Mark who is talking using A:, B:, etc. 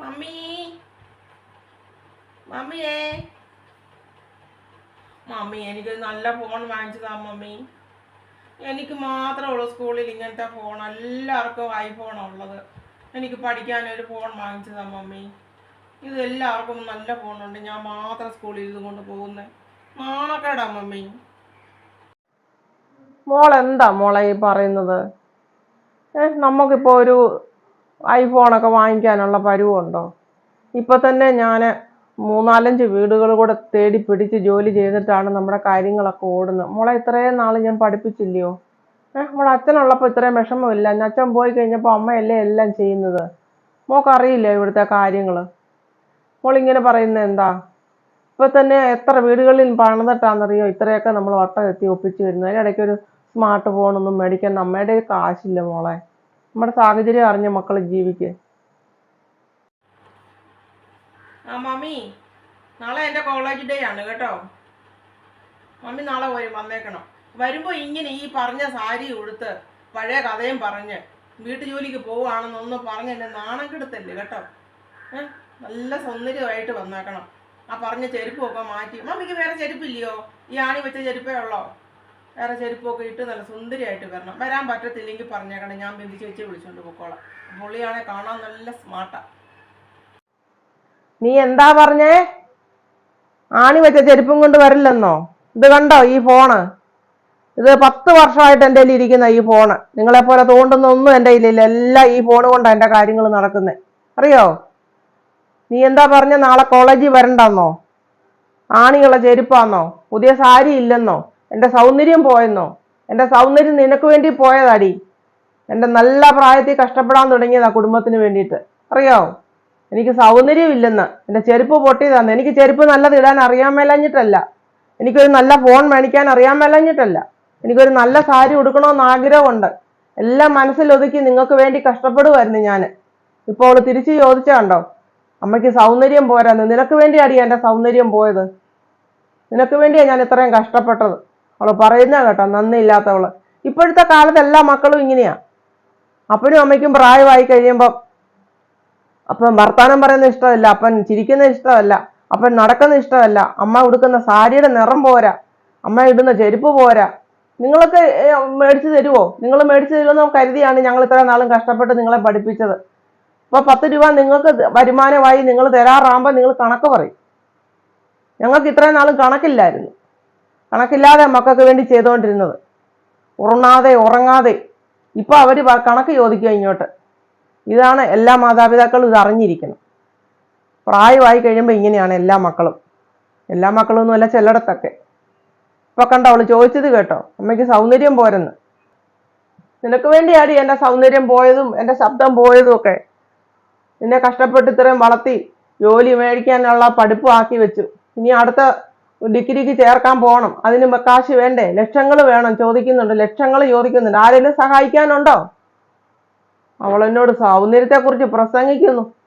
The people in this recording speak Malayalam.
A: മമ്മി. മമ്മിയേ. മമ്മി എനിക്ക് നല്ല ഫോൺ വാങ്ങിച്ചു താ മമ്മി. എനിക്ക് മാത്രമേ ഉള്ളൂ സ്കൂളിൽ ഇങ്ങനത്തെ ഫോൺ എല്ലാവർക്കും ഐഫോണാണ് ഉള്ളത്. എനിക്ക് പഠിക്കാൻ ഒരു ഫോൺ വാങ്ങിച്ചു താ മമ്മി. ഇത് എല്ലാവർക്കും നല്ല ഫോണുണ്ട് ഞാൻ മാത്രം സ്കൂളിൽ ഇത് കൊണ്ട് പോകുന്നത് നാണക്കേടാ മമ്മി.
B: മോൾ എന്താ മോളെ ഈ പറയുന്നത്? ഏഹ് നമുക്കിപ്പോ ഒരു ഐഫോണൊക്കെ വാങ്ങിക്കാനുള്ള പരുവുണ്ടോ? ഇപ്പൊ തന്നെ ഞാൻ മൂന്നാലഞ്ച് വീടുകൾ കൂടെ തേടി പിടിച്ച് ജോലി ചെയ്തിട്ടാണ് നമ്മുടെ കാര്യങ്ങളൊക്കെ ഓടുന്നത്. മോളെ ഇത്രയും നാൾ ഞാൻ പഠിപ്പിച്ചില്ലയോ? ഏഹ് മോളെ അച്ഛനുള്ളപ്പോൾ ഇത്രയും വിഷമമില്ല. അച്ഛൻ പോയി കഴിഞ്ഞപ്പോൾ അമ്മയല്ലേ എല്ലാം ചെയ്യുന്നത്? മോക്കറിയില്ല ഇവിടുത്തെ കാര്യങ്ങൾ മോളിങ്ങനെ പറയുന്നത് എന്താ? ഇപ്പൊ തന്നെ എത്ര വീടുകളിൽ പണിതിട്ടാണെന്നറിയോ ഇത്രയൊക്കെ നമ്മൾ വട്ടം എത്തി ഒപ്പിച്ച് വരുന്നത്. അതിനിടയ്ക്ക് ഒരു സ്മാർട്ട് ഫോണൊന്നും മേടിക്കാൻ അമ്മയുടെ കാശില്ല മോളെ. നമ്മുടെ സാഹചര്യം അറിഞ്ഞ മക്കൾ ജീവിക്ക്.
A: ആ മമ്മി. നാളെ എന്റെ കോളേജ് ഡേ ആണ് കേട്ടോ. മമ്മി നാളെ വരും വന്നേക്കണം. വരുമ്പോൾ ഇങ്ങനെ ഈ പറഞ്ഞ സാരി ഉടുത്ത് പഴയ കഥയും പറഞ്ഞ് വീട്ടു ജോലിക്ക് പോവുകയാണെന്നൊന്ന് പറഞ്ഞ് എന്നെ നാണം കെടുത്തല്ലേ കേട്ടോ? നല്ല സൗന്ദര്യമായിട്ട് വന്നേക്കണം. ആ പറഞ്ഞ ചെരുപ്പൊക്കെ മാറ്റി. മമ്മിക്ക് വേറെ ചെരുപ്പില്ലയോ? ഈ ആണി വെച്ച ചെരുപ്പേ ഉള്ളോ? വേറെ ചെരുപ്പൊക്കെ ഇട്ട് നല്ല സുന്ദരിയായിട്ട് വരണം. വരാൻ പറ്റത്തില്ലെങ്കിൽ പറഞ്ഞേക്കണം. ഞാൻ ബന്ധു ചേച്ചി വിളിച്ചുകൊണ്ട് പൊക്കോളാം. പുള്ളിയാണെ കാണാൻ നല്ല സ്മാർട്ടാ.
B: നീ എന്താ പറഞ്ഞേ? ആണി വെച്ച ചെരുപ്പും കൊണ്ട് വരില്ലെന്നോ? ഇത് കണ്ടോ ഈ ഫോണ്? ഇത് പത്ത് വർഷമായിട്ട് എന്റെ കയ്യിൽ ഇരിക്കുന്ന ഈ ഫോണ്. നിങ്ങളെപ്പോലെ തോണ്ടുന്ന ഒന്നും എന്റെ കയ്യിലില്ല. എല്ലാം ഈ ഫോൺ കൊണ്ടാണ് എന്റെ കാര്യങ്ങൾ നടക്കുന്നത് അറിയോ? നീ എന്താ പറഞ്ഞ? നാളെ കോളേജിൽ വരണ്ടെന്നോ? ആണിയുള്ള ചെരുപ്പാന്നോ? പുതിയ സാരി ഇല്ലെന്നോ? എന്റെ സൗന്ദര്യം പോയെന്നോ? എന്റെ സൗന്ദര്യം നിനക്ക് വേണ്ടി പോയതാടി. എന്റെ നല്ല പ്രായത്തിൽ കഷ്ടപ്പെടാൻ തുടങ്ങിയതാ കുടുംബത്തിന് വേണ്ടിയിട്ട്. അറിയോ എനിക്ക് സൗന്ദര്യം ഇല്ലെന്ന് എന്റെ ചെരുപ്പ് പൊട്ടിയതാന്ന്. എനിക്ക് ചെരുപ്പ് നല്ലത് ഇടാൻ അറിയാൻ മേലഞ്ഞിട്ടല്ല. എനിക്കൊരു നല്ല ഫോൺ മേടിക്കാൻ അറിയാൻ മേലഞ്ഞിട്ടല്ല. എനിക്കൊരു നല്ല സാരി ഉടുക്കണമെന്ന് ആഗ്രഹമുണ്ട്. എല്ലാം മനസ്സിലൊതുക്കി നിങ്ങൾക്ക് വേണ്ടി കഷ്ടപ്പെടുമായിരുന്നു ഞാൻ ഇപ്പോൾ അവൾ തിരിച്ച് ചോദിച്ചാണ്ടോ അമ്മയ്ക്ക് സൗന്ദര്യം പോരാന്ന് നിനക്ക് വേണ്ടിയാടി എന്റെ സൗന്ദര്യം പോയത്? നിനക്ക് വേണ്ടിയാണ് ഞാൻ ഇത്രയും കഷ്ടപ്പെട്ടത്? അവൾ പറയുന്ന കേട്ടോ നന്ദിയില്ലാത്തവൾ. ഇപ്പോഴത്തെ കാലത്ത് എല്ലാ മക്കളും ഇങ്ങനെയാ. അപ്പനും അമ്മയ്ക്കും പ്രായമായി കഴിയുമ്പം അപ്പൻ വർത്താനം പറയുന്ന ഇഷ്ടമല്ല അപ്പൻ ചിരിക്കുന്ന ഇഷ്ടമല്ല അപ്പൻ നടക്കുന്ന ഇഷ്ടമല്ല അമ്മ ഉടുക്കുന്ന സാരിയുടെ നിറം പോരാ അമ്മ ഇടുന്ന ചെരുപ്പ് പോരാ. നിങ്ങളൊക്കെ മേടിച്ചു തരുമോ നിങ്ങൾ മേടിച്ചു തരുമെന്ന് കരുതിയാണ് ഞങ്ങൾ ഇത്ര നാളും കഷ്ടപ്പെട്ട് നിങ്ങളെ പഠിപ്പിച്ചത്. അപ്പൊ പത്ത് രൂപ നിങ്ങൾക്ക് വരുമാനമായി നിങ്ങൾ തരാറാകുമ്പോൾ നിങ്ങൾ കണക്ക് പറയും. ഞങ്ങൾക്ക് ഇത്രയും നാളും കണക്കില്ലായിരുന്നു. കണക്കില്ലാതെ മക്കൾക്ക് വേണ്ടി ചെയ്തുകൊണ്ടിരുന്നത് ഉറങ്ങാതെ ഉറങ്ങാതെ. ഇപ്പോൾ അവർ കണക്ക് ചോദിക്കുക ഇങ്ങോട്ട്. ഇതാണ് എല്ലാ മാതാപിതാക്കളും ഇത് അറിഞ്ഞിരിക്കണം. പ്രായമായി കഴിയുമ്പോൾ ഇങ്ങനെയാണ് എല്ലാ മക്കളും. എല്ലാ മക്കളും ഒന്നുമല്ല ചിലയിടത്തൊക്കെ ഇപ്പൊ കണ്ടോ അവൾ ചോദിച്ചത് കേട്ടോ. അമ്മയ്ക്ക് സൗന്ദര്യം പോരെന്ന്. നിനക്ക് വേണ്ടിയാടി എന്റെ സൗന്ദര്യം പോയതും എന്റെ ശബ്ദം പോയതും ഒക്കെ. നിന്നെ കഷ്ടപ്പെട്ട് ഇത്രയും വളർത്തി ജോലി മേടിക്കാനുള്ള പഠിപ്പും ആക്കി വെച്ചു. ഇനി അടുത്ത ഡിഗ്രിക്ക് ചേർക്കാൻ പോകണം അതിന് കാശ് വേണ്ടേ? ലക്ഷങ്ങൾ വേണം. ചോദിക്കുന്നുണ്ട്. ലക്ഷങ്ങൾ ചോദിക്കുന്നുണ്ട്. ആരെങ്കിലും സഹായിക്കാനുണ്ടോ? അവൾ എന്നോട് സൗന്ദര്യത്തെക്കുറിച്ച് പ്രസംഗിക്കുന്നു.